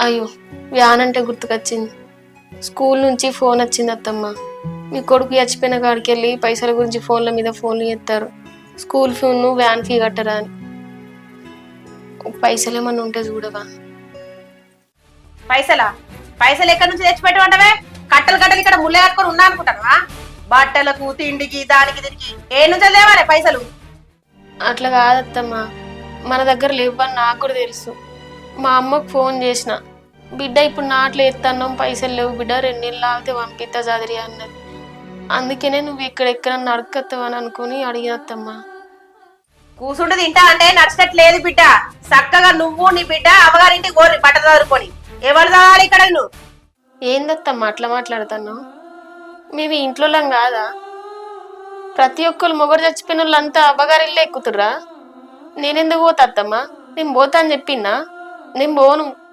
అయ్యో వ్యాన్ అంటే గుర్తుకొచ్చింది. స్కూల్ నుంచి ఫోన్ వచ్చింది అత్తమ్మ. మీ కొడుకు చచ్చిపోయిన కాడికి వెళ్ళి పైసల గురించి ఫోన్ల మీద ఫోన్లు చేస్తారు. స్కూల్ ఫోన్ వ్యాన్ ఫీ కట్టరా అని. పైసలు ఏమన్నా ఉంటే చూడవా. పైసలా? పైసలు ఎక్కడి నుంచి తెచ్చిపెట్టమంటవే కట్టలు కట్టలు ఇక్కడ ముళ్ళే కట్టుకొని ఉన్నా అనుకుంటావా బట్టలకు తిండికి దానికి దీనికి. ఏ నుంచి లేవాలి పైసలు? అట్లా కాదత్తమ్మ. మన దగ్గర లేవని నాకు కూడా తెలుసు. మా అమ్మకు ఫోన్ చేసిన. బిడ్డ ఇప్పుడు నాట్లు ఎత్తన్నాం పైసలు లేవు బిడ్డ రెండు నెలలు ఆగితే పంపిస్తా చదిరి అన్నది. అందుకనే నువ్వు ఇక్కడ ఎక్కడన్నా అడగత్తవని అనుకుని అడిగినత్తమ్మా కూసుండి తింటా అంటే నచ్చినట్టు లేదు బిడ్డ. చక్కగా నువ్వు నీ బిడ్డ అమ్మగారింటి గోరి బట్ట చదువుకొని ఎవరు చదవాలి ఇక్కడ నువ్వు ఏందత్తమ్మా అట్లా మాట్లాడుతున్నావు? మేము ఇంట్లో కాదా? ప్రతి ఒక్కరు మొగరు చచ్చిపోయిన వాళ్ళంతా అబ్బగారిల్లే ఎక్కుతుర్రా? నేనెందుకు పోతా అత్తమ్మా? నేను పోతా అని చెప్పిన్నా నేను పోను